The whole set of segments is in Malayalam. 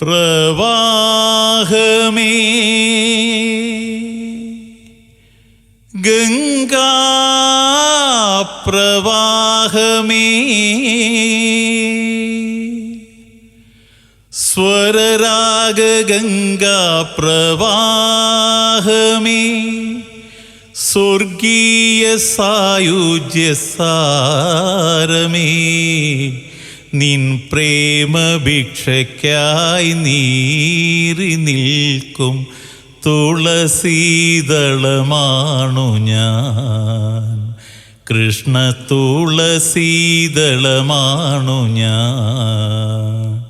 പ്രവാഹമേ ഗംഗാ പ്രവാഹമേ. സ്വരരാഗ ഗംഗാ പ്രവാഹമേ. സ്വർഗീയ സായുജ്യ സാരമേ നിൻ പ്രേമഭിക്ഷയ്ക്കായി നീറി നിൽക്കും തുളസീതളമാണു ഞാൻ. കൃഷ്ണ തുളസീതളമാണു ഞാൻ.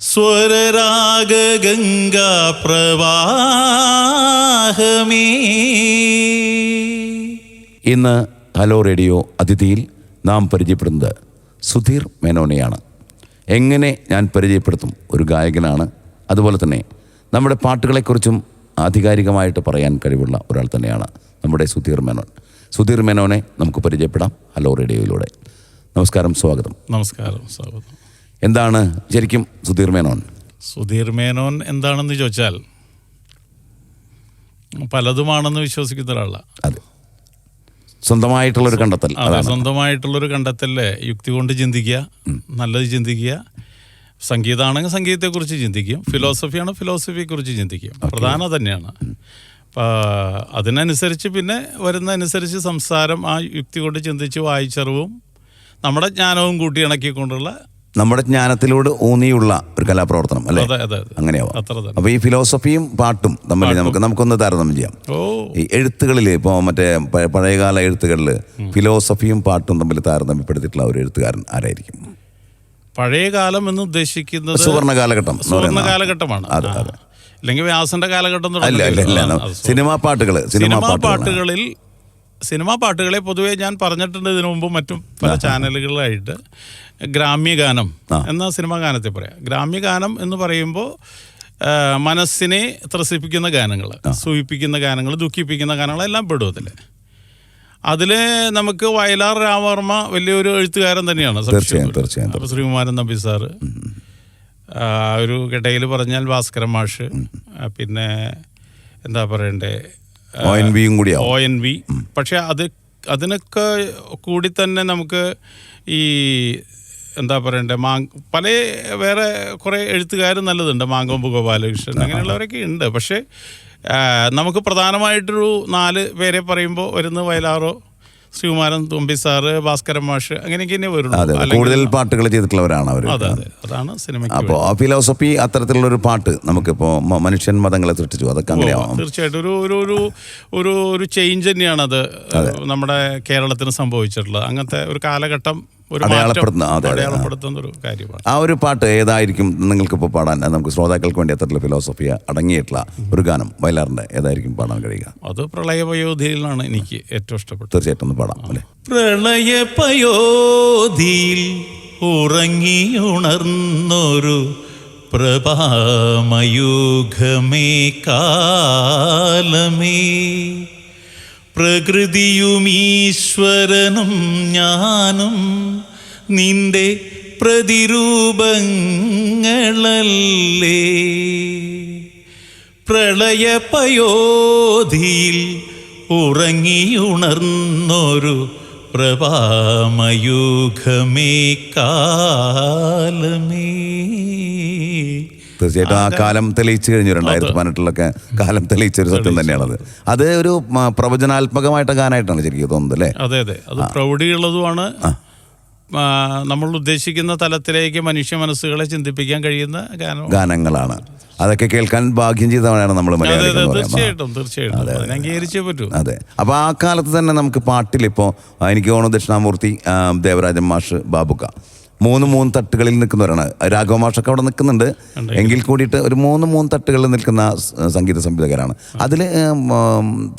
സ്വരരാഗ ഗംഗാ പ്രവാഹമേ. ഇന്ന് ഹലോ റേഡിയോ അതിഥിയിൽ നാം പരിചയപ്പെടുന്നത് സുധീർ മേനോനെയാണ്. എങ്ങനെ ഞാൻ പരിചയപ്പെടുത്തും? ഒരു ഗായകനാണ്. അതുപോലെ തന്നെ നമ്മുടെ പാട്ടുകളെക്കുറിച്ചും ആധികാരികമായിട്ട് പറയാൻ കഴിവുള്ള ഒരാൾ തന്നെയാണ് നമ്മുടെ സുധീർ മേനോൻ. സുധീർ മേനോനെ നമുക്ക് പരിചയപ്പെടാം. ഹലോ റേഡിയോയിലൂടെ. നമസ്കാരം സ്വാഗതം. നമസ്കാരം സ്വാഗതം. എന്താണ് ശരിക്കും സുധീർ മേനോൻ? സുധീർ മേനോൻ എന്താണെന്ന് ചോദിച്ചാൽ പലതുമാണെന്ന് വിശ്വസിക്കുന്ന ഒരാളാണ് അതെ. സ്വന്തമായിട്ടുള്ളൊരു കണ്ടെത്തൽ. അതെ അതാണ്. സ്വന്തമായിട്ടുള്ളൊരു കണ്ടെത്തല്ലേ യുക്തി കൊണ്ട് ചിന്തിക്കുക നല്ലത് ചിന്തിക്കുക. സംഗീതമാണെങ്കിൽ സംഗീതത്തെക്കുറിച്ച് ചിന്തിക്കും. ഫിലോസഫിയാണ് ഫിലോസഫിയെക്കുറിച്ച് ചിന്തിക്കും. പ്രധാനം തന്നെയാണ്. അപ്പോൾ അതിനനുസരിച്ച് പിന്നെ വരുന്നതനുസരിച്ച് സംസാരം ആ യുക്തി കൊണ്ട് ചിന്തിച്ച് വായിച്ചറിവും നമ്മുടെ ജ്ഞാനവും കൂട്ടി ഇണക്കിക്കൊണ്ടുള്ള നമ്മുടെ ജ്ഞാനത്തിലൂടെ ഊന്നിയുള്ള ഒരു കലാപ്രവർത്തനം അല്ലേ? അങ്ങനെയാവാം. അപ്പൊ ഈ ഫിലോസഫിയും പാട്ടും തമ്മിൽ നമുക്ക് നമുക്കൊന്ന് താരതമ്യം ചെയ്യാം. ഈ എഴുത്തുകളിൽ ഇപ്പോൾ മറ്റേ പഴയകാല എഴുത്തുകളിൽ ഫിലോസഫിയും പാട്ടും തമ്മിൽ താരതമ്യപ്പെടുത്തിയിട്ടുള്ള ഒരു എഴുത്തുകാരൻ ആരായിരിക്കും? പഴയ കാലം എന്ന് ഉദ്ദേശിക്കുന്നത് സുവർണ കാലഘട്ടം സുവർണ കാലഘട്ടമാണ് അതെ. ഇല്ലെങ്കിൽ വ്യാസന്റെ കാലഘട്ടം സിനിമാ പാട്ടുകൾ സിനിമാ സിനിമാ പാട്ടുകളിൽ സിനിമാ പാട്ടുകളെ പൊതുവെ ഞാൻ പറഞ്ഞിട്ടുണ്ട് ഇതിനു മുമ്പ് മറ്റും പല ചാനലുകളിലായിട്ട്. ഗ്രാമ്യഗാനം എന്ന സിനിമാ ഗാനത്തെ പറയാം. ഗ്രാമ്യഗാനം എന്ന് പറയുമ്പോൾ മനസ്സിനെ ത്രസിപ്പിക്കുന്ന ഗാനങ്ങൾ സൂചിപ്പിക്കുന്ന ഗാനങ്ങൾ ദുഃഖിപ്പിക്കുന്ന ഗാനങ്ങൾ എല്ലാം പെടും അതിൽ അതിൽ നമുക്ക് വയലാർ രാമവർമ്മ വലിയൊരു എഴുത്തുകാരൻ തന്നെയാണ് അപ്പോൾ ശ്രീകുമാരൻ നമ്പി സാറ്. ഒരു കിടയിൽ പറഞ്ഞാൽ ഭാസ്കരൻ മാഷ് പിന്നെ എന്താ പറയണ്ടേ? ഒ എൻ വിയും കൂടി ഒ എൻ വി. പക്ഷെ അത് അതിനൊക്കെ കൂടി തന്നെ നമുക്ക് ഈ എന്താ പറയണ്ടേ മാ പല വേറെ കുറേ എഴുത്തുകാരും നല്ലതുണ്ട് മാങ്കൊമ്പ് ഗോപാലകൃഷ്ണൻ അങ്ങനെയുള്ളവരൊക്കെ ഉണ്ട്. പക്ഷേ നമുക്ക് പ്രധാനമായിട്ടൊരു നാല് പേരെ പറയുമ്പോൾ വരുന്ന വയലാറോ ശ്രീകുമാരൻ തുമ്പി സാറ് ഭാസ്കരൻ മാഷ് അങ്ങനെയൊക്കെ തന്നെ വരുള്ളൂ. കൂടുതൽ പാട്ടുകൾ ചെയ്തിട്ടുള്ളവരാണ് അവർ അതെ അതെ. അതാണ് സിനിമ അപ്പോൾ ആ ഫിലോസഫി അത്തരത്തിലുള്ളൊരു പാട്ട് നമുക്കിപ്പോൾ മനുഷ്യൻ മതങ്ങളെ സൃഷ്ടിച്ചു. അതൊക്കെ അങ്ങനെയാവും തീർച്ചയായിട്ടും. ഒരു ഒരു ഒരു ഒരു ഒരു ചേഞ്ച് തന്നെയാണത് അത്. നമ്മുടെ കേരളത്തിന് സംഭവിച്ചിട്ടുള്ളത്. അങ്ങനത്തെ ഒരു കാലഘട്ടം ഒരു അടയാളപ്പെടുത്തുന്ന, അതെ, അതെ, ആ. അടയാളപ്പെടുത്തുന്ന ഒരു കാര്യമാണ്. ആ ഒരു പാട്ട് ഏതായിരിക്കും നിങ്ങൾക്കിപ്പോൾ പാടാൻ? നമുക്ക് ശ്രോതാക്കൾക്ക് വേണ്ടി അത്തരത്തിലുള്ള ഫിലോസഫിയ അടങ്ങിയിട്ടുള്ള ഒരു ഗാനം വയലാറിന്റെ ഏതായിരിക്കും പാടാൻ കഴിയുക? അത് പ്രളയപയോധിയിലാണ് എനിക്ക് ഏറ്റവും ഇഷ്ടപ്പെട്ടത്. തീർച്ചയായിട്ടും ഒന്ന് പാടാം അല്ലേ? പ്രളയപയോധിയിൽ ഉറങ്ങിയുണർന്നൊരു പ്രഭാമയൂഖമേ കാലമേ. പ്രകൃതിയും ഈശ്വരനും ഞാനും നിന്റെ പ്രതിരൂപങ്ങളല്ലേ. പ്രളയപയോധിയിൽ ഉറങ്ങിയുണർന്നൊരു പ്രഭാമയൂഖമേ കാലമേ. തീർച്ചയായിട്ടും ആ കാലം തെളിയിച്ചു കഴിഞ്ഞു രണ്ടായിരത്തി പതിനെട്ടിലൊക്കെ കാലം തെളിയിച്ച ഒരു സത്യം തന്നെയാണത്. അത് ഒരു പ്രവചനാത്മകമായിട്ട് ഗാനായിട്ടാണ് ശരിക്കും തോന്നുന്നത് അല്ലേ? അതെ അതെ. അത് പ്രൗഢിയുള്ളതുമാണ്. ഉള്ളതുമാണ് നമ്മൾ ഉദ്ദേശിക്കുന്ന തലത്തിലേക്ക് മനുഷ്യ മനസ്സുകളെ ചിന്തിപ്പിക്കാൻ കഴിയുന്ന ഗാനങ്ങളാണ്. അതൊക്കെ കേൾക്കാൻ ഭാഗ്യം ചെയ്തവനാണ് നമ്മൾ തീർച്ചയായിട്ടും തീർച്ചയായിട്ടും. അംഗീകരിച്ചേ പറ്റൂ. അതെ. അപ്പോൾ ആ കാലത്ത് തന്നെ നമുക്ക് പാട്ടിൽ ഇപ്പോ എനിക്ക് തോന്നുന്നു ദക്ഷിണാമൂർത്തി ദേവരാജൻ മാഷ് ബാബുക്ക. മൂന്ന് മൂന്ന് തട്ടുകളിൽ നിൽക്കുന്നവരാണ്. രാഘവ മാഷൊക്കെ അവിടെ നിൽക്കുന്നുണ്ട്. എങ്കിൽ കൂടിയിട്ട് ഒരു മൂന്ന് മൂന്ന് തട്ടുകളിൽ നിൽക്കുന്ന സംഗീത സംവിധായകരാണ്. അതിൽ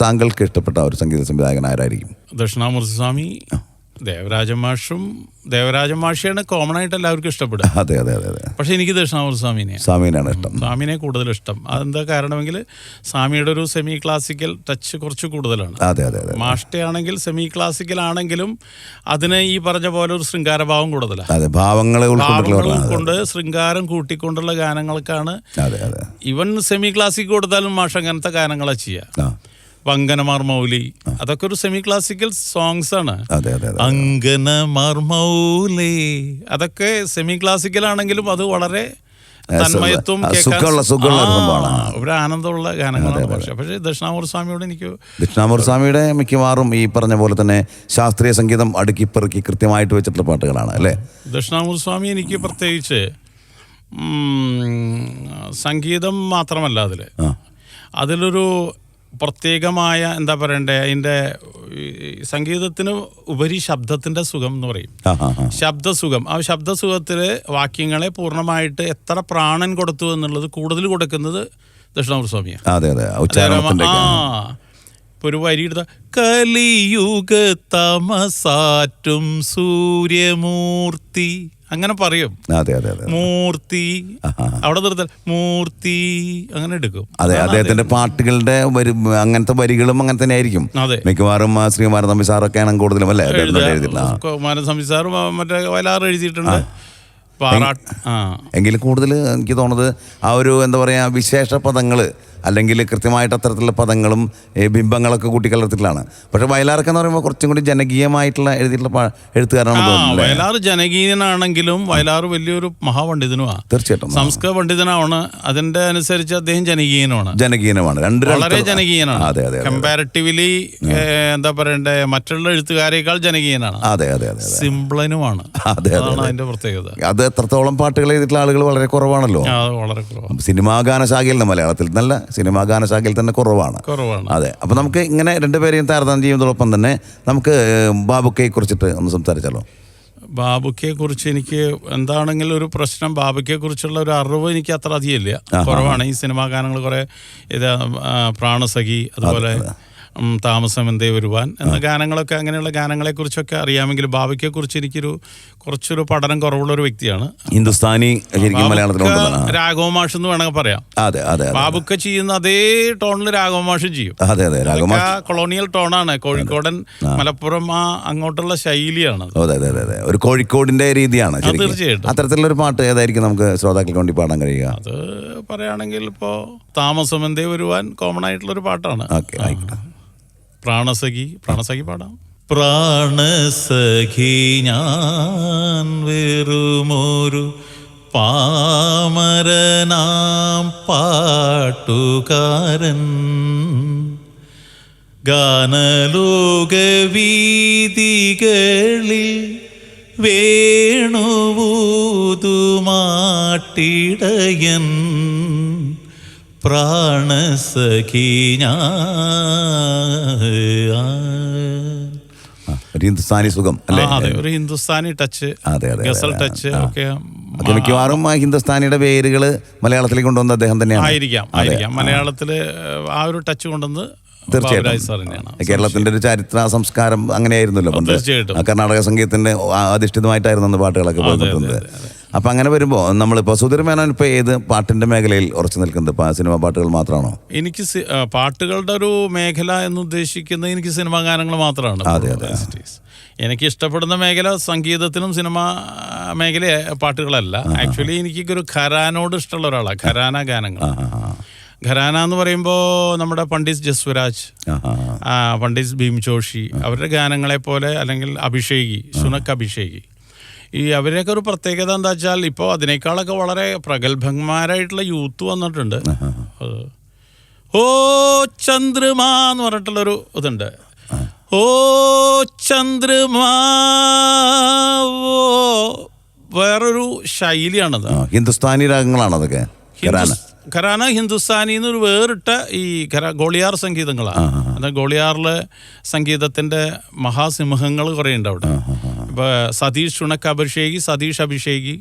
താങ്കൾക്ക് ഇഷ്ടപ്പെട്ട ഒരു സംഗീത സംവിധായകൻ ആരായിരിക്കും? ദക്ഷിണാമൂർത്തി സ്വാമി ദേവരാജ മാഷും ദേവരാജ മാഷിയാണ് കോമൺ ആയിട്ട് എല്ലാവർക്കും ഇഷ്ടപ്പെടുക. അതെ അതെ അതെ അതെ. പക്ഷെ എനിക്ക് ദക്ഷിണാമൂർത്തി സ്വാമിനെയാണ്. സ്വാമീനാണ് ഇഷ്ടം. സ്വാമിനെ കൂടുതൽ ഇഷ്ടം. അതെന്താ കാരണമെങ്കിൽ സ്വാമിയുടെ ഒരു സെമി ക്ലാസിക്കൽ ടച്ച് കുറച്ച് കൂടുതലാണ്. അതെ അതെ അതെ മാഷ്ട ആണെങ്കിൽ സെമി ക്ലാസിക്കൽ ആണെങ്കിലും അതിന് ഈ പറഞ്ഞ പോലെ ഒരു ശൃംഗാരഭാവം കൂടുതലാണ് അതെ ഭാവങ്ങളെ ഉൾക്കൊണ്ട് ശൃംഗാരം കൂട്ടിക്കൊണ്ടുള്ള ഗാനങ്ങൾക്കാണ് അതെ അതെ. ഇവൻ സെമി ക്ലാസിക് കൊടുത്താലും മാഷ് അങ്ങനത്തെ ഗാനങ്ങളാ ചെയ്യുക വങ്കനമാർ മൗലി. അതൊക്കെ ഒരു സെമി ക്ലാസിക്കൽ സോങ്സ് ആണ് അങ്കനമാർ മൗലി. അതൊക്കെ സെമി ക്ലാസിക്കൽ ആണെങ്കിലും അത് വളരെ തന്മയത്വം ഒരു ആനന്ദമുള്ള ഗാനങ്ങളാണ് പക്ഷെ പക്ഷേ ദക്ഷിണാമൂർത്തി സ്വാമിയോട് എനിക്ക് സ്വാമിയുടെ മിക്കവാറും ഈ പറഞ്ഞ പോലെ തന്നെ ശാസ്ത്രീയ സംഗീതം അടുക്കി പെറുക്കി കൃത്യമായിട്ട് വെച്ചിട്ടുള്ള പാട്ടുകളാണ് അല്ലേ? ദക്ഷിണാമൂർ സ്വാമി എനിക്ക് പ്രത്യേകിച്ച് സംഗീതം മാത്രമല്ല അതിൽ അതിലൊരു പ്രത്യേകമായ എന്താ പറയണ്ടേ അതിന്റെ സംഗീതത്തിന് ഉപരി ശബ്ദത്തിന്റെ സുഖം എന്ന് പറയും. ശബ്ദസുഖം. ആ ശബ്ദസുഖത്തിൽ വാക്യങ്ങളെ പൂർണമായിട്ട് എത്ര പ്രാണൻ കൊടുത്തു എന്നുള്ളത് കൂടുതൽ കൊടുക്കുന്നത് ദക്ഷിണാമൂർ സ്വാമിയാണ് ആ ഒരു വരിയിട കലിയുഗ തമസാറ്റും സൂര്യമൂർത്തി അങ്ങനെ പറയും. അതെ അതെ അതെ മൂർത്തി അവിടെ നിർത്തൽ മൂർത്തി അങ്ങനെ എടുക്കും. അതെ അദ്ദേഹത്തിന്റെ പാട്ടുകളുടെ അങ്ങനത്തെ വരികളും അങ്ങനെ തന്നെ ആയിരിക്കും. മിക്കവാറും ആ ശ്രീമാരൻ തമ്പി സാറൊക്കെയാണ് കൂടുതലും അല്ലേ? കുമാരൻ സംവിസാറും മറ്റേ വയലാറ് എഴുതിയിട്ടുണ്ട്. എങ്കിൽ എങ്കിലും കൂടുതൽ എനിക്ക് തോന്നുന്നത് ആ ഒരു എന്താ പറയുക വിശേഷ പദങ്ങൾ അല്ലെങ്കിൽ കൃത്യമായിട്ട് അത്തരത്തിലുള്ള പദങ്ങളും ബിംബങ്ങളൊക്കെ കൂട്ടിക്കലർത്തിയിട്ടുള്ളതാണ്. പക്ഷേ വയലാർക്ക് എന്ന് പറയുമ്പോൾ കുറച്ചും കൂടി ജനകീയമായിട്ടുള്ള എഴുതിയിട്ടുള്ള എഴുത്തുകാരനാണ് വയലാർ ജനകീയനാണെങ്കിലും വയലാർ വലിയൊരു മഹാപണ്ഡിതനുമാണ് തീർച്ചയായിട്ടും. സംസ്കൃത പണ്ഡിതനാണ്. അതിന്റെ അനുസരിച്ച് അദ്ദേഹം ജനകീയനുമാണ് ജനകീയനുമാണ്. രണ്ട് വളരെ ജനകീയനാണ്. അതെ അതെ കമ്പാരിറ്റീവ്ലി എന്താ പറയണ്ടേ മറ്റുള്ള എഴുത്തുകാരേക്കാൾ ജനകീയനാണ്. അതെ അതെ അതെ സിംപ്ലനുമാണ്. അതെ അതെ അതാണ് അതിന്റെ പ്രത്യേകത. അത് എത്രത്തോളം പാട്ടുകൾ എഴുതിയിട്ടുള്ള ആളുകൾ വളരെ കുറവാണല്ലോ. വളരെ കുറവാണ്. സിനിമാ ഗാനശാഖയിൽ മലയാളത്തിൽ. നല്ല സിനിമാ ഗാനശാഖയിൽ തന്നെ കുറവാണ്. കുറവാണ്. അതെ. അപ്പോൾ നമുക്ക് ഇങ്ങനെ രണ്ടുപേരെയും താരതമ്യം ചെയ്യുന്നതോടൊപ്പം തന്നെ നമുക്ക് ബാബുക്കയെ കുറിച്ചിട്ട് ഒന്ന് സംസാരിച്ചാലോ? ബാബുക്കയെ കുറിച്ച് എനിക്ക് എന്താണെങ്കിലും ഒരു പ്രശ്നം ബാബുക്കയെ കുറിച്ചുള്ള ഒരു അറിവ് എനിക്ക് അത്ര അധികം ഇല്ല. കുറവാണ്. ഈ സിനിമാ ഗാനങ്ങൾ കുറെ ഇത് പ്രാണസഖി അതുപോലെ താമസം എന്തേ വരുവാൻ. എന്ന ഗാനങ്ങളൊക്കെ അങ്ങനെയുള്ള ഗാനങ്ങളെ കുറിച്ചൊക്കെ അറിയാമെങ്കിൽ ബാബയ്ക്കെ കുറിച്ച് എനിക്കൊരു കുറച്ചൊരു പഠനം കുറവുള്ള ഒരു വ്യക്തിയാണ്. ഹിന്ദുസ്ഥാനി രാഘവമാഷ് എന്ന് വേണമെങ്കിൽ പറയാം. അതെ അതെ ബാബുക്ക ചെയ്യുന്ന അതേ ടോണിൽ രാഘവമാഷും ചെയ്യും. അതെ അതെ രാഘവ കൊളോണിയൽ ടോണാണ്. കോഴിക്കോടൻ മലപ്പുറം ആ അങ്ങോട്ടുള്ള ശൈലിയാണ്. അതെ അതെ ഒരു കോഴിക്കോടിന്റെ രീതിയാണ് തീർച്ചയായിട്ടും. അത്തരത്തിലുള്ള ഒരു പാട്ട് ഏതായിരിക്കും നമുക്ക് ശ്രോതാക്കൾക്ക് വേണ്ടി പാടാൻ കഴിയുക? അത് പറയുകയാണെങ്കിൽ ഇപ്പോ താമസം എന്തേ വരുവാൻ കോമൺ ആയിട്ടുള്ള ഒരു പാട്ടാണ്. ഓക്കെ ആയിക്കോട്ടെ. പ്രാണസഖി പ്രാണസഖി പാടാം. പ്രാണസഖി ഞാൻ വെറുമൊരു പാമരനാം പാട്ടുകാരൻ. ഗാനലോകവീതികളിൽ വേണുവൂതുമാട്ടിടയൻ. പ്രാണസഖി ഞാൻ ആ, ഒരു ഹിന്ദുസ്ഥാനി സുഖം അല്ലേ? ഒരു ഹിന്ദുസ്ഥാനി ടച്ച് അതെ, അതെ, ഗസൽ. ടച്ച്. ഒക്കെ മിക്കവാറും ഹിന്ദുസ്ഥാനിയുടെ പേരുകൾ മലയാളത്തിലേക്ക് കൊണ്ടുവന്ന അദ്ദേഹം തന്നെയാണ്. ആയിരിക്കാം ആയിരിക്കാം. മലയാളത്തിൽ ആ ഒരു ടച്ച് കൊണ്ടുവന്ന് തന്നെയാണ്. കേരളത്തിന്റെ ഒരു ചരിത്ര സംസ്കാരം അങ്ങനെയായിരുന്നല്ലോ പണ്ട്. കർണാടക സംഗീതത്തിന്റെ അധിഷ്ഠിതമായിട്ടായിരുന്നു അന്ന് പാട്ടുകളൊക്കെ പറഞ്ഞിട്ടുണ്ട് അപ്പൊ അങ്ങനെ വരുമ്പോ നമ്മളിപ്പോ സുധീർ മേനോൻ ഇപ്പൊ ഏത് പാട്ടിന്റെ മേഖലയിൽ ഉറച്ചു നിൽക്കുന്നത്? സിനിമ പാട്ടുകൾ മാത്രമാണോ? എനിക്ക് പാട്ടുകളുടെ ഒരു മേഖല എന്ന് ഉദ്ദേശിക്കുന്നത് എനിക്ക് സിനിമാ ഗാനങ്ങൾ മാത്രമാണ്. അതെ, അതെ. എനിക്ക് ഇഷ്ടപ്പെടുന്ന മേഖല സംഗീതത്തിനും സിനിമ മേഖല പാട്ടുകളല്ല. ആക്ച്വലി എനിക്ക് ഒരു ഖരാനോട് ഇഷ്ടമുള്ള ഒരാളാണ് ഖരാന ഗാനങ്ങൾ. ഖരാന എന്ന് പറയുമ്പോൾ നമ്മുടെ പണ്ഡിറ്റ് ജസ്വരാജ് ആ പണ്ഡിറ്റ് ഭീം ജോഷി അവരുടെ ഗാനങ്ങളെ പോലെ അല്ലെങ്കിൽ അഭിഷേകി സുനക് അഭിഷേകി. ഈ അവരെയൊക്കെ ഒരു പ്രത്യേകത എന്താ വെച്ചാൽ ഇപ്പോൾ അതിനേക്കാളൊക്കെ വളരെ പ്രഗത്ഭന്മാരായിട്ടുള്ള യൂത്ത് വന്നിട്ടുണ്ട്. ഓ ചന്ദ്രമാ എന്ന് പറഞ്ഞിട്ടുള്ളൊരു ഇതുണ്ട്. ഓ ചന്ദ്രമാ വേറൊരു ശൈലിയാണത്. ഹിന്ദുസ്ഥാനി രാഗങ്ങളാണ് അതൊക്കെ ഖരാന ഹിന്ദുസ്- ഖരാന ഹിന്ദുസ്ഥാനി എന്നൊരു വേറിട്ട ഈ ഖര ഗോളിയാർ സംഗീതങ്ങളാണ്. അത് ഗോളിയാറിലെ സംഗീതത്തിന്റെ മഹാസിംഹങ്ങൾ കുറേ ഉണ്ട് അവിടെ ഇപ്പൊ സതീഷ് ചുണക്ക് അഭിഷേകി സതീഷ് അഭിഷേകി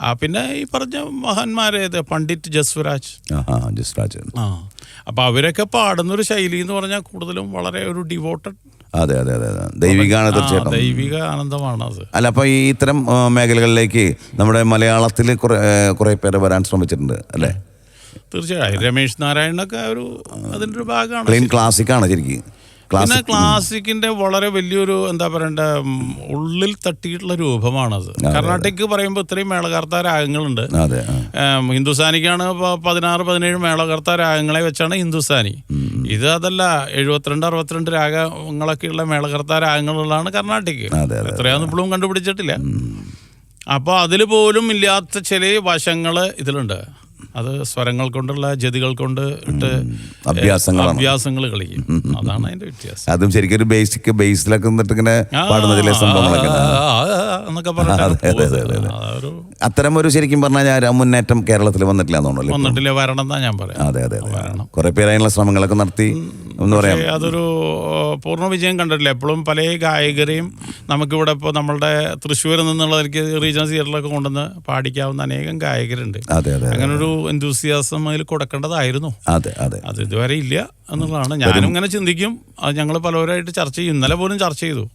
ആ, പിന്നെ ഈ പറഞ്ഞ മഹാന്മാരേത് പണ്ഡിറ്റ് ജസ്വരാജ്. ജസ്വരാജ്. ആ. അപ്പോൾ അവരൊക്കെ പാടുന്ന ഒരു ശൈലി എന്ന് പറഞ്ഞാൽ കൂടുതലും വളരെ ഒരു ഡിവോട്ടഡ് അതെ അതെ അതെ ദൈവികമാണ് തീർച്ചയായിട്ടും. ദൈവിക ആനന്ദമാണ് അത്. അല്ല അപ്പോൾ ഈ ഇത്തരം മേഖലകളിലേക്ക് നമ്മുടെ മലയാളത്തിൽ കുറെ കുറേ പേര് വരാൻ ശ്രമിച്ചിട്ടുണ്ട് അല്ലേ? തീർച്ചയായും. രമേശ് നാരായണനൊക്കെ ഒരു അതിന്റെ ഒരു ഭാഗമാണ്. ക്ലീൻ ക്ലാസിക്കാണ് ശരിക്കും. പിന്നെ ക്ലാസിക് ക്ലാസിക്കിന്റെ വളരെ വലിയൊരു എന്താ പറയണ്ട ഉള്ളിൽ തട്ടിയിട്ടുള്ള രൂപമാണത്. കർണാട്ടിക് പറയുമ്പോൾ ഇത്രയും മേളകർത്ത രാഗങ്ങളുണ്ട്. ഹിന്ദുസ്ഥാനിക്കാണ് പതിനാറ് പതിനേഴ് മേളകർത്ത രാഗങ്ങളെ വെച്ചാണ് ഹിന്ദുസ്ഥാനി. ഇത് അതല്ല എഴുപത്തിരണ്ട് അറുപത്തിരണ്ട് രാഗങ്ങളൊക്കെയുള്ള മേളകർത്ത രാഗങ്ങളുള്ളതാണ് കർണാട്ടിക്. എത്രയാന്ന് ഇപ്പോഴും കണ്ടുപിടിച്ചിട്ടില്ല. അപ്പോൾ അതിൽ പോലും ഇല്ലാത്ത ചില വശങ്ങൾ ഇതിലുണ്ട്. അത് സ്വരങ്ങൾ കൊണ്ടുള്ള ജതികൾ കൊണ്ട് ഇട്ട് അഭ്യാസങ്ങൾ അഭ്യാസങ്ങൾ കളിക്കും. അതാണ് അതിന്റെ വ്യത്യാസം. അതും ശരിക്കും ബേസിക് ബേസിലൊക്കെ നിന്നിട്ട് ഇങ്ങനെ ആ, പാടുന്ന ചില സംഭവങ്ങളൊക്കെ അത്തരം ഒരു ശരിക്കും പറഞ്ഞാൽ മുന്നേറ്റം കേരളത്തിൽ വന്നിട്ടില്ല എന്നുണ്ടല്ലോ വന്നിട്ടില്ല വരണം എന്നാ ഞാൻ പറയാം. അതെ അതെ അതെ. കുറെ പേര് അതിനുള്ള ശ്രമങ്ങളൊക്കെ നടത്തി എന്ന് പറയാം. അതൊരു പൂർണ വിജയം കണ്ടിട്ടില്ല. എപ്പോഴും പല ഗായകരെയും നമുക്കിവിടെ ഇപ്പോൾ നമ്മളുടെ തൃശ്ശൂരിൽ നിന്നുള്ള റീജിയണൽ തിയേറ്ററിലൊക്കെ കൊണ്ടുവന്ന് പാടിക്കാവുന്ന അനേകം ഗായകരുണ്ട്. അതെ അതെ അങ്ങനെ ഒരു എന്തൂസിയാസം അതിൽ കൊടുക്കേണ്ടതായിരുന്നു. അതെ അതെ. അത് ഇതുവരെ ഇല്ല എന്നുള്ളതാണ്. ഞാനും ഇങ്ങനെ ചിന്തിക്കും. അത് ഞങ്ങൾ പലവരായിട്ട് ചർച്ച ചെയ്യും. ഇന്നലെ പോലും ചർച്ച ചെയ്തു.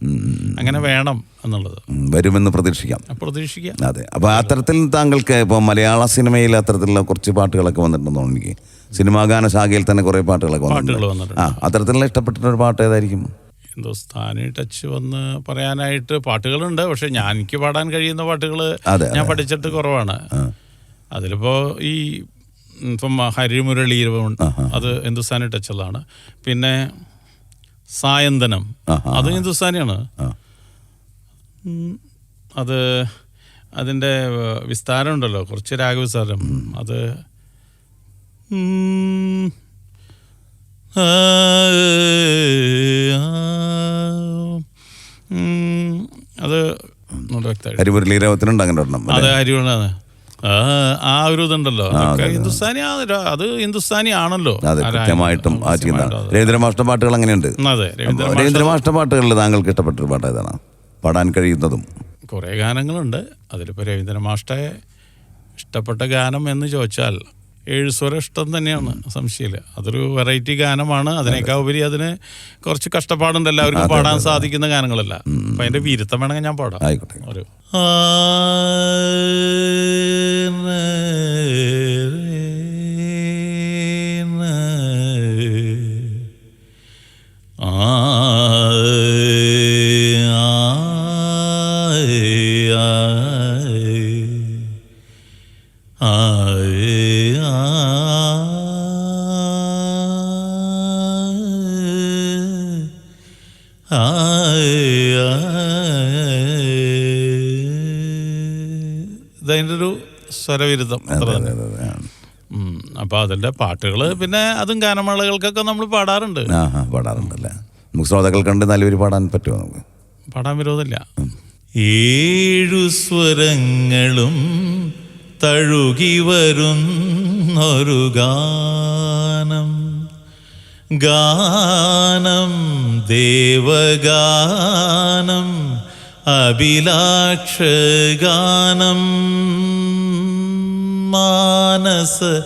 അങ്ങനെ വേണം എന്നുള്ളത്. വരുമെന്ന് പ്രതീക്ഷിക്കാം. പ്രതീക്ഷിക്കാം. അതെ. അപ്പോൾ അത്തരത്തിൽ താങ്കൾക്ക് ഇപ്പോൾ മലയാള സിനിമയിൽ അത്തരത്തിലുള്ള കുറച്ച് പാട്ടുകളൊക്കെ വന്നിട്ടുണ്ടെന്ന് എനിക്ക്. സിനിമാ ഗാന ശാഖയിൽ തന്നെ കുറേ പാട്ടുകളൊക്കെ വന്നിട്ടുണ്ട്. ആ അത്തരത്തിലുള്ള ഇഷ്ടപ്പെട്ട ഒരു പാട്ട് ഏതായിരിക്കും? ഹിന്ദുസ്ഥാനി ടച്ച് വന്ന് പറയാനായിട്ട് പാട്ടുകളുണ്ട്. പക്ഷെ ഞാൻ എനിക്ക് പാടാൻ കഴിയുന്ന പാട്ടുകൾ ഞാൻ പഠിച്ചിട്ട് കുറവാണ്. അതിലിപ്പോ ഈ ഇപ്പം ഹരിമുരളി അത് ഹിന്ദുസ്ഥാനി ടച്ചുള്ളതാണ് പിന്നെ സായന്തനം. അത് ഹിന്ദുസ്ഥാനിയാണ്. അത് അതിന്റെ വിസ്താരം ഉണ്ടല്ലോ കുറച്ച് രാഗവിസ്താരം അത് അത് ഹരിമുരളീരവത്തിനുണ്ട് അങ്ങനെ ഒരെണ്ണം അതെ ഹരിവണാണ് ആ ഒരു ഇതുണ്ടല്ലോ. ഹിന്ദുസ്ഥാനി അത് ഹിന്ദുസ്ഥാനി ആണല്ലോ. അതെ. കൃത്യമായിട്ടും ആ ചെയ്യുന്ന രവീന്ദ്രമാഷ്ട പാട്ടുകൾ അങ്ങനെയുണ്ട്. രവീന്ദ്രമാഷ്ട പാട്ടുകളിൽ താങ്കൾക്ക് ഇഷ്ടപ്പെട്ടൊരു പാട്ട് ഏതാണ്? പാടാൻ കഴിയുന്നതും. കുറേ ഗാനങ്ങളുണ്ട്. അതിലിപ്പോൾ രവീന്ദ്രമാഷ്ടയെ ഇഷ്ടപ്പെട്ട ഗാനം എന്ന് ചോദിച്ചാൽ ഏഴ് സ്വരഷ്ടം തന്നെയാണ് സംശയമില്ല അതൊരു വെറൈറ്റി ഗാനമാണ് അതിനേക്കാൾ ഉപരി അതിന് കുറച്ച് കഷ്ടപ്പാടുണ്ട് എല്ലാവർക്കും പാടാൻ സാധിക്കുന്ന ഗാനങ്ങളല്ല അപ്പം അതിന്റെ വീരത്വം വേണമെങ്കിൽ ഞാൻ പാടാം ആയിക്കോട്ടെ ഒരു ഇതതിന്റെ സ്വരവിരുദ്ധം. അപ്പൊ അതിന്റെ പാട്ടുകൾ പിന്നെ അതും ഗാനമേളകൾക്കൊക്കെ നമ്മൾ പാടാറുണ്ട്. ആ പാടാറുണ്ടല്ലേ? നമുക്ക് ശ്രോതാക്കൾ കണ്ട് നല്ലൊരു പാടാൻ പറ്റുമോ നമുക്ക്? പാടാൻ വിരോധമില്ല. ഏഴു സ്വരങ്ങളും തഴുകി വരുന്നൊരു ഗാനം. ഗാനം ദേവഗാനം അഭിലാക്ഷഗാനം. മാനസ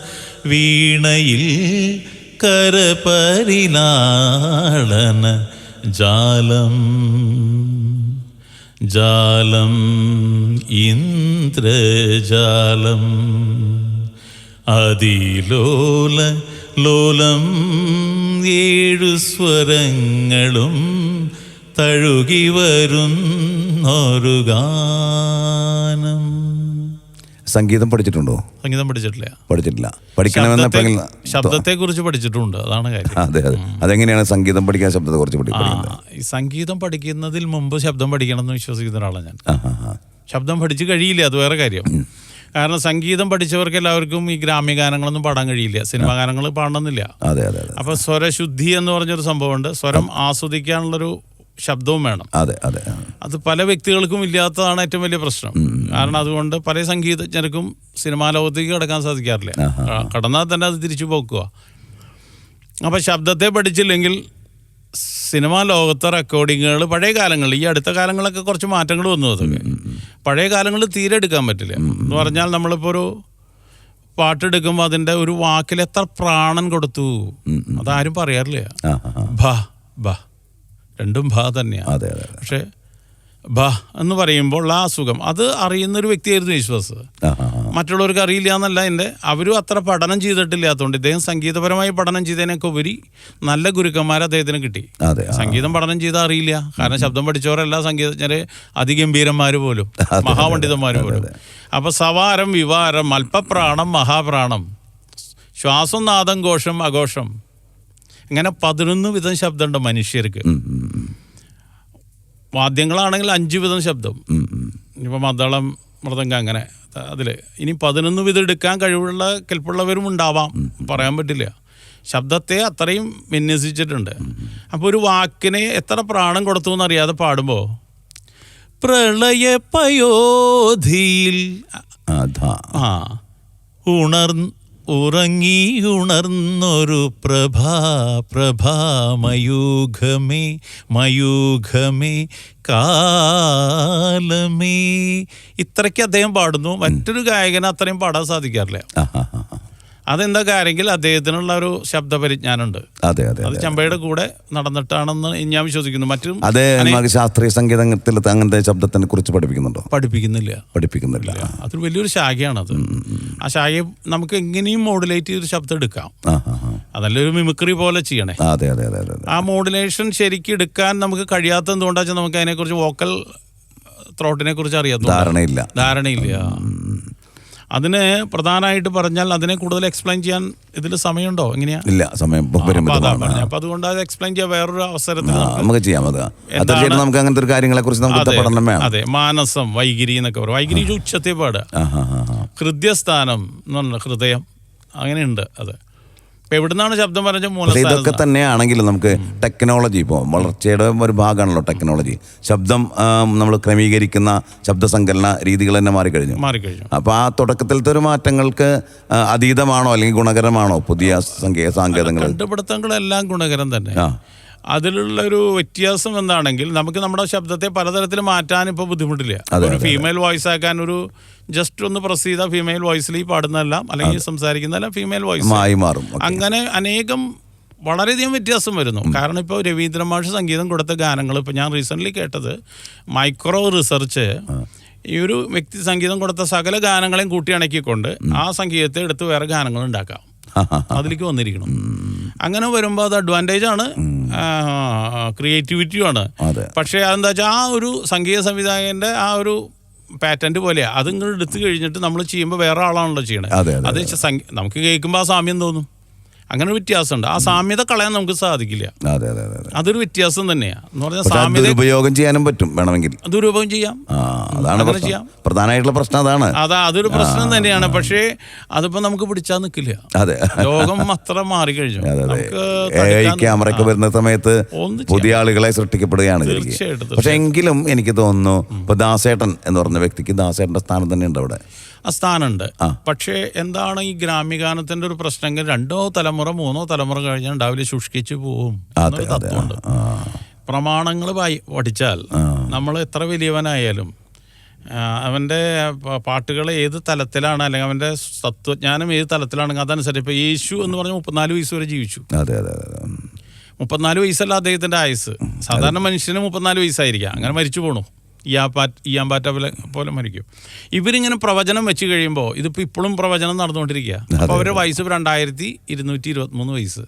വീണയിൽ കരപരിലാളന ജാലം. ജാലം ഇന്ദ്രജാലം. അതിലോല ലോലം ഏഴു സ്വരങ്ങളും തഴുകി വരുന്നൊരു ഗാനം. സംഗീതം പഠിച്ചിട്ടുണ്ടോ? സംഗീതം പഠിച്ചിട്ടില്ല. പഠിച്ചിട്ടില്ല. പഠിക്കണമെന്ന് ശബ്ദത്തെ കുറിച്ച് പഠിച്ചിട്ടുണ്ട്. അതാണ് കാര്യം. അതെ അതെ. അതെങ്ങനെയാണ് സംഗീതം പഠിക്കാൻ ശബ്ദത്തെ കുറിച്ച് സംഗീതം പഠിക്കുന്നതിൽ മുമ്പ് ശബ്ദം പഠിക്കണം എന്ന് വിശ്വസിക്കുന്ന ഒരാളാണ് ഞാൻ. ശബ്ദം പഠിച്ചു കഴിയില്ല അത് വേറെ കാര്യം. കാരണം സംഗീതം പഠിച്ചവർക്ക് എല്ലാവർക്കും ഈ ഗ്രാമ്യ ഗാനങ്ങളൊന്നും പാടാൻ കഴിയില്ല. സിനിമാ ഗാനങ്ങൾ പാടണമെന്നില്ല. അപ്പൊ സ്വരശുദ്ധി എന്ന് പറഞ്ഞൊരു സംഭവമുണ്ട്. സ്വരം ആസ്വദിക്കാനുള്ളൊരു ശബ്ദവും വേണം. അതെ അതെ അത് പല വ്യക്തികൾക്കും ഇല്ലാത്തതാണ് ഏറ്റവും വലിയ പ്രശ്നം. കാരണം അതുകൊണ്ട് പല സംഗീതജ്ഞർക്കും സിനിമാ ലോകത്തേക്ക് കടക്കാൻ സാധിക്കാറില്ല. കടന്നാൽ തന്നെ അത് തിരിച്ചു പോക്കുക. അപ്പൊ ശബ്ദത്തെ പഠിച്ചില്ലെങ്കിൽ സിനിമാ ലോകത്തെ റെക്കോർഡിങ്ങുകൾ പഴയ കാലങ്ങളിൽ ഈ അടുത്ത കാലങ്ങളൊക്കെ കുറച്ച് മാറ്റങ്ങൾ വന്നു അതൊക്കെ. പഴയ കാലങ്ങളിൽ തീരെ എടുക്കാൻ പറ്റില്ല. എന്ന് പറഞ്ഞാൽ നമ്മളിപ്പോൾ ഒരു പാട്ടെടുക്കുമ്പോൾ അതിന്റെ ഒരു വാക്കിൽ എത്ര പ്രാണൻ കൊടുത്തു? അതാരും പറയാറില്ല. ബ ബാ. രണ്ടും ഭ തന്നെയാണ് അതെ അതെ പക്ഷെ ഭ എന്ന് പറയുമ്പോൾ ആ സുഖം. അത് അറിയുന്ന ഒരു വ്യക്തിയായിരുന്നു യേശുദാസ് ആ. മറ്റുള്ളവർക്ക് അറിയില്ല എന്നല്ല എന്റെ. അവരും അത്ര പഠനം ചെയ്തിട്ടില്ലാത്തതുകൊണ്ട് ഇദ്ദേഹം സംഗീതപരമായി പഠനം ചെയ്തതിനൊക്കെ ഉപരി നല്ല ഗുരുക്കന്മാരെ അദ്ദേഹത്തിന് കിട്ടി. സംഗീതം പഠനം ചെയ്താൽ അറിയില്ല. കാരണം ശബ്ദം പഠിച്ചവരല്ല സംഗീതജ്ഞര്. അതിഗംഭീരന്മാർ പോലും. മഹാപണ്ഡിതന്മാർ പോലും. അപ്പൊ സവാരം വിവാരം അല്പപ്രാണം മഹാപ്രാണം. ശ്വാസം നാദം ഘോഷം അഘോഷം. ഇങ്ങനെ പതിനൊന്ന് വിധം ശബ്ദമുണ്ട് മനുഷ്യർക്ക്. വാദ്യങ്ങളാണെങ്കിൽ അഞ്ച് വിധം ശബ്ദം. ഇപ്പം മദളം മദ്ദളം മൃദംഗം അങ്ങനെ അതിൽ ഇനി പതിനൊന്ന് വിധം എടുക്കാൻ കഴിവുള്ള കെൽപ്പുള്ളവരും ഉണ്ടാവാം. പറയാൻ പറ്റില്ല. ശബ്ദത്തെ അത്രയും വിന്യസിച്ചിട്ടുണ്ട്. അപ്പോൾ ഒരു വാക്കിനെ എത്ര പ്രാണം കൊടുത്തു എന്നറിയാതെ പാടുമ്പോൾ പ്രളയ പയോധിയിൽ ആ, ധാ. ആ ഉണർ ഉറങ്ങി ഉണർന്നൊരു പ്രഭാ പ്രഭാ മയൂഖമേ മയൂഖമേ കാലമേ. ഇത്രയ്ക്ക് അദ്ദേഹം പാടുന്നു. മറ്റൊരു ഗായകന് അത്രയും പാടാൻ സാധിക്കാറില്ല. അതെന്താ കാര്യമെങ്കിൽ അദ്ദേഹത്തിനുള്ള ഒരു ശബ്ദ പരിജ്ഞാനമുണ്ട് അതെ അതെ അത് ചമ്പയുടെ കൂടെ നടന്നിട്ടാണെന്ന് ഞാൻ വിശ്വസിക്കുന്നു. മറ്റും അതെ ശാസ്ത്രീയ സംഗീതത്തിൽ അങ്ങനത്തെ ശബ്ദത്തിനെ കുറിച്ച് പഠിപ്പിക്കുന്നുണ്ടോ? പഠിപ്പിക്കുന്നില്ല. പഠിപ്പിക്കുന്നില്ല. അതൊരു വലിയൊരു ശാഖയാണ് അത്. ആ ശാഖയെ നമുക്ക് എങ്ങനെയും മോഡുലേറ്റ് ചെയ്ത് ശബ്ദം എടുക്കാം. ആ ആ ആ. അതല്ല ഒരു മിമിക്രി പോലെ ചെയ്യണേ. അതെ അതെ അതെ അതെ അതെ. ആ മോഡുലേഷൻ ശരിക്കും എടുക്കാൻ നമുക്ക് കഴിയാത്ത എന്തുകൊണ്ടാച്ചാൽ നമുക്ക് അതിനെക്കുറിച്ച് വോക്കൽ ത്രോട്ടിനെ കുറിച്ച് അറിയാം ധാരണയില്ല. ധാരണയില്ല. അതിന് പ്രധാനമായിട്ട് പറഞ്ഞാൽ അതിനെ കൂടുതൽ എക്സ്പ്ലെയിൻ ചെയ്യാൻ ഇതിൽ സമയമുണ്ടോ? എങ്ങനെയാ? ഇല്ല സമയം അപ്പൊ അതുകൊണ്ട് അത് എക്സ്പ്ലെയിൻ ചെയ്യാൻ വേറൊരു അവസരത്തിൽ നമുക്ക് ചെയ്യാം അത്. അത് തീർച്ചയായിട്ടും നമുക്ക് അങ്ങനത്തെ ഒരു കാര്യങ്ങളെ കുറിച്ച് നമുക്ക് അതെ, പഠനം വേണം. അതെ മാനസം വൈകിരി എന്നൊക്കെ പറയും. വൈകിരി ഉച്ചത്തെ പാട്. ഹൃദയസ്ഥാനം എന്ന് പറഞ്ഞ ഹൃദയം. അങ്ങനെയുണ്ട് അത്. എവിടുന്നാണ് ശബ്ദം പറഞ്ഞ ഇതൊക്കെ തന്നെയാണെങ്കിലും നമുക്ക് ടെക്നോളജി ഇപ്പോൾ വളർച്ചയുടെ ഒരു ഭാഗമാണല്ലോ ടെക്നോളജി. ശബ്ദം നമ്മൾ ക്രമീകരിക്കുന്ന ശബ്ദസങ്കലന രീതികൾ തന്നെ മാറിക്കഴിഞ്ഞു. മാറിക്കഴിഞ്ഞു. അപ്പോൾ ആ തുടക്കത്തിലത്തെ ഒരു മാറ്റങ്ങൾക്ക് അതീതമാണോ അല്ലെങ്കിൽ ഗുണകരമാണോ പുതിയ സാങ്കേതങ്ങൾ? കണ്ടുപിടുത്തങ്ങളെല്ലാം ഗുണകരം തന്നെ. ആ അതിലുള്ള ഒരു വ്യത്യാസം എന്താണെങ്കിൽ നമുക്ക് നമ്മുടെ ശബ്ദത്തെ പലതരത്തിൽ മാറ്റാൻ ഇപ്പോൾ ബുദ്ധിമുട്ടില്ല. ഒരു ഫീമെയിൽ വോയിസ് ആക്കാൻ ഒരു ജസ്റ്റ് ഒന്ന് പ്രസ് ചെയ്ത ഫീമെയിൽ വോയിസിൽ ഈ പാടുന്നതെല്ലാം അല്ലെങ്കിൽ സംസാരിക്കുന്നതെല്ലാം ഫീമെയിൽ വോയിസ് ആയി മാറും. അങ്ങനെ അനേകം വളരെയധികം വ്യത്യാസം വരുന്നു. കാരണം ഇപ്പോൾ രവീന്ദ്ര മാഷ് സംഗീതം കൊടുത്ത ഗാനങ്ങൾ ഇപ്പോൾ ഞാൻ റീസെന്റ്ലി കേട്ടത് മൈക്രോ റിസർച്ച് ഈ ഒരു വ്യക്തി സംഗീതം കൊടുത്ത സകല ഗാനങ്ങളെയും കൂട്ടി അണക്കിക്കൊണ്ട് ആ സംഗീതത്തെ എടുത്ത് വേറെ ഗാനങ്ങൾ ഉണ്ടാക്കാം. അതിലേക്ക് വന്നിരിക്കണം. അങ്ങനെ വരുമ്പോൾ അത് അഡ്വാന്റേജ് ആണ്. ക്രിയേറ്റിവിറ്റിയും ആണ്. അതെ. പക്ഷേ അതെന്താ വെച്ചാൽ ആ ഒരു സംഗീത സംവിധായകന്റെ ആ ഒരു പാറ്റന്റ് പോലെയാ. അത് ഇങ്ങോട്ട് എടുത്തു കഴിഞ്ഞിട്ട് നമ്മൾ ചെയ്യുമ്പോൾ വേറെ ആളാണല്ലോ ചെയ്യണത് അതെ, നമുക്ക് കേൾക്കുമ്പോൾ ആ സാമ്യം തോന്നും. അങ്ങനെ വ്യത്യാസമുണ്ട്. ആ സാമ്യത കളയാൻ നമുക്ക് സാധിക്കില്ല. അതെ അതെ അതെ അതെ. അതൊരു വ്യത്യാസം തന്നെയാണ് എന്ന് പറഞ്ഞാൽ സാമ്യത ദുരുപയോഗം ചെയ്യാനും പറ്റും. വേണമെങ്കിൽ. ദുരുപയോഗം ചെയ്യാം. അതാണ്. പ്രധാനമായിട്ടുള്ള പ്രശ്നം അതാണ്. അതാ അതൊരു പ്രശ്നം തന്നെയാണ്. പക്ഷേ അതിപ്പോ നമുക്ക് പിടിച്ചാൽ നിൽക്കില്ല അതെ. ലോകം അത്ര മാറി കഴിഞ്ഞു അതെ. നമുക്ക് ഐ തടുക്കാൻ- ക്യാമറയൊക്കെ വരുന്ന സമയത്ത് പുതിയ ആളുകളെ സൃഷ്ടിക്കപ്പെടുകയാണ് പക്ഷെ എങ്കിലും എനിക്ക് തോന്നുന്നു ഇപ്പൊ ദാസേട്ടൻ എന്ന് പറഞ്ഞ വ്യക്തിക്ക് ദാസേട്ടന്റെ സ്ഥാനം തന്നെ ഉണ്ട് അവിടെ. ആ സ്ഥാനമുണ്ട്. പക്ഷേ എന്താണ് ഈ ഗ്രാമ്യഗാനത്തിന്റെ ഒരു പ്രശ്നം? രണ്ടോ തലമുറ മൂന്നോ തലമുറ കഴിഞ്ഞാൽ ഉണ്ടാവില്ല ശുഷ്കിച്ചു പോവും തത്വമുണ്ട്. പ്രമാണങ്ങൾ പഠിച്ചാൽ നമ്മൾ എത്ര വലിയവനായാലും അവന്റെ പാട്ടുകൾ ഏത് തലത്തിലാണ്? അല്ലെങ്കിൽ അവന്റെ തത്വജ്ഞാനം ഏത് തലത്തിലാണെങ്കിൽ അതനുസരിച്ച് ഇപ്പോൾ യേശു എന്ന് പറഞ്ഞ മുപ്പത്തിനാല് വയസ്സ് വരെ ജീവിച്ചു. അതെ അതെ അതെ. മുപ്പത്തിനാല് വയസ്സല്ല അദ്ദേഹത്തിന്റെ ആയുസ് സാധാരണ മനുഷ്യന് മുപ്പത്തിനാല് വയസ്സായിരിക്കാം. അങ്ങനെ മരിച്ചു പോണു. ഇയാമ്പാറ്റ പോലെ പോലെ മരിക്കും. ഇവരിങ്ങനെ പ്രവചനം വെച്ച് കഴിയുമ്പോൾ ഇതിപ്പോൾ ഇപ്പോഴും പ്രവചനം നടന്നുകൊണ്ടിരിക്കുക. അപ്പോൾ അവരുടെ വയസ്സ് രണ്ടായിരത്തി ഇരുന്നൂറ്റി ഇരുപത്തി മൂന്ന് വയസ്സ്.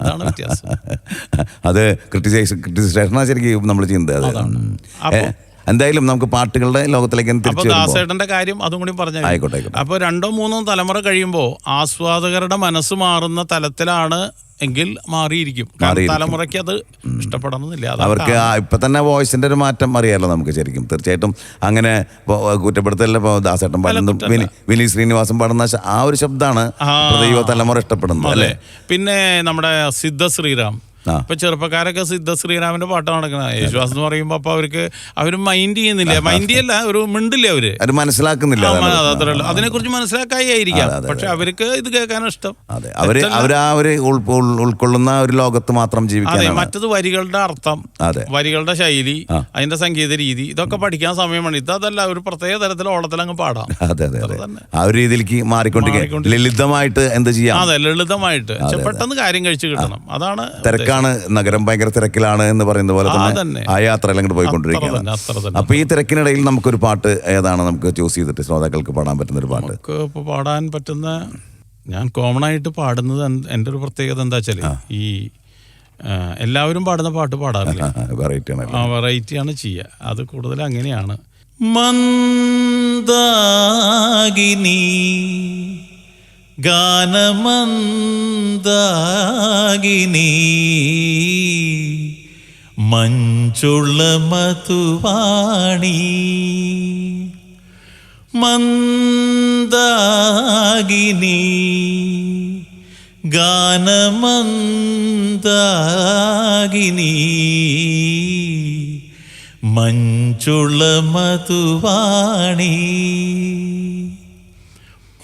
അതാണ് വ്യത്യാസം. അത് ക്രിട്ടിസൈസ് ക്രിട്ടിസൈസേഷനാണ് ശരിക്കും നമ്മൾ ചെയ്യുന്നത്. അതാണ്. ഉം. എന്തായാലും നമുക്ക് പാട്ടുകളുടെ ലോകത്തിലേക്ക് തിരിച്ചു ദാസേട്ടന്റെ കാര്യം അതും കൂടി പറഞ്ഞു ആയിക്കോട്ടെ ആയിക്കോട്ടെ. അപ്പൊ രണ്ടോ മൂന്നോ തലമുറ കഴിയുമ്പോൾ ആസ്വാദകരുടെ മനസ്സ് മാറുന്ന തലത്തിലാണ് എങ്കിൽ മാറിയിരിക്കും. തലമുറയ്ക്ക് അത് ഇഷ്ടപ്പെടണമെന്നില്ല. അവർക്ക് ഇപ്പൊ തന്നെ വോയിസിന്റെ ഒരു മാറ്റം അറിയാലോ നമുക്ക് ശരിക്കും. തീർച്ചയായിട്ടും അങ്ങനെ കുറ്റപ്പെടുത്തല്ല ദാസേട്ടൻ പാടുന്ന വിനി ശ്രീനിവാസം ശ്രീനിവാസൻ പാടുന്ന ആ ഒരു ശബ്ദമാണ്. യുവ തലമുറ ഇഷ്ടപ്പെടുന്നത് അല്ലേ? പിന്നെ നമ്മുടെ സിദ്ധ ശ്രീറാം. ഇപ്പൊ ചെറുപ്പക്കാരൊക്കെ സിദ്ധ ശ്രീരാമന്റെ പാട്ടാണ് നടക്കുന്നത് യേശുദാസ് എന്ന് പറയുമ്പോ അപ്പൊ അവർക്ക് അവർ മൈൻഡ് ചെയ്യുന്നില്ല. മൈൻഡ് ചെയ്യല്ല ഒരു മിണ്ടില്ല അവർ. അവർ മനസ്സിലാക്കുന്നില്ല. അതിനെ കുറിച്ച് മനസ്സിലാക്കായിരിക്കാം പക്ഷെ അവർക്ക് ഇത് കേൾക്കാൻ ഇഷ്ടം. അതെ. അവർ അവർ ആ ഒരു ഉൾ- ഉൾ- ഉൾക്കൊള്ളുന്ന ഒരു ലോകത്ത് മാത്രം അതെ ജീവിക്കാനാണ്. മറ്റത് വരികളുടെ അർത്ഥം അതെ. വരികളുടെ ശൈലി അതിന്റെ സംഗീത രീതി ഇതൊക്കെ പഠിക്കാൻ സമയമാണ്. ഇത് അതല്ല ഒരു പ്രത്യേക തരത്തിൽ ഓളത്തിൽ അങ്ങ് പാടാം. അതെ അതെ. ആ ഒരു രീതിയിലേക്ക് മാറിക്കൊണ്ടിരിക്കുക ലളിതമായിട്ട് എന്ത് ചെയ്യാം? അതെ ലളിതമായിട്ട്. പെട്ടെന്ന് കാര്യം കഴിച്ചു കിട്ടണം. അതാണ് തിരക്കാണ് തിരക്കാണ് നഗരം ഭയങ്കര തിരക്കിലാണ് എന്ന് പറയുന്ന പോലെ തന്നെ. ആ യാത്ര അങ്ങോട്ട് പോയിക്കൊണ്ടിരിക്കുകയാണ്. അപ്പൊ ഈ തിരക്കിനിടയിൽ നമുക്കൊരു പാട്ട് ഏതാണ് നമുക്ക് ചൂസ് ചെയ്തിട്ട് ശ്രോതാക്കൾക്ക് പാടാൻ പറ്റുന്ന ഒരു പാട്ട്? പാടാൻ പറ്റുന്ന ഞാൻ കോമൺ ആയിട്ട് പാടുന്നത് എന്റെ ഒരു പ്രത്യേകത എന്താ വെച്ചാൽ ഈ എല്ലാവരും പാടുന്ന പാട്ട് പാടാറില്ല? വെറൈറ്റി ആണ് ചെയ്യുക. അത് കൂടുതൽ അങ്ങനെയാണ്. മന്ദാകിനി ഗാനമന്ദാകിനി മഞ്ചുള്ള മധുവാണി. മന്ദാകിനി ഗാനമന്ദാകിനി മഞ്ചുള്ള മധുവാണി.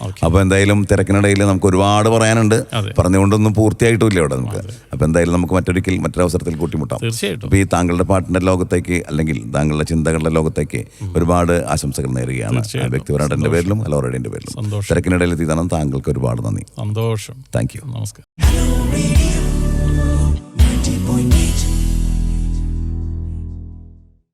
ഓക്കെ. അപ്പൊ എന്തായാലും തിരക്കിനിടയിൽ നമുക്ക് ഒരുപാട് പറയാനുണ്ട്. പറഞ്ഞുകൊണ്ടൊന്നും പൂർത്തിയായിട്ടില്ല ഇവിടെ നമുക്ക്. അപ്പൊ എന്തായാലും നമുക്ക് മറ്റൊരിക്കൽ മറ്റൊരവസരത്തിൽ കൂട്ടിമുട്ടാം. തീർച്ചയായിട്ടും. അപ്പൊ ഈ താങ്കളുടെ പാട്ടിന്റെ ലോകത്തേക്ക് അല്ലെങ്കിൽ താങ്കളുടെ ചിന്തകളുടെ ലോകത്തേക്ക് ഒരുപാട് ആശംസകൾ നേരുകയാണ്. വ്യക്തിപരമായിട്ട് എന്റെ പേരിലും അലോറയുടെ പേരിലും. തിരക്കിനിടയിൽ എത്തിയതാണ് താങ്കൾക്ക് ഒരുപാട് നന്ദി. സന്തോഷം. Thank you. നമസ്കാരം.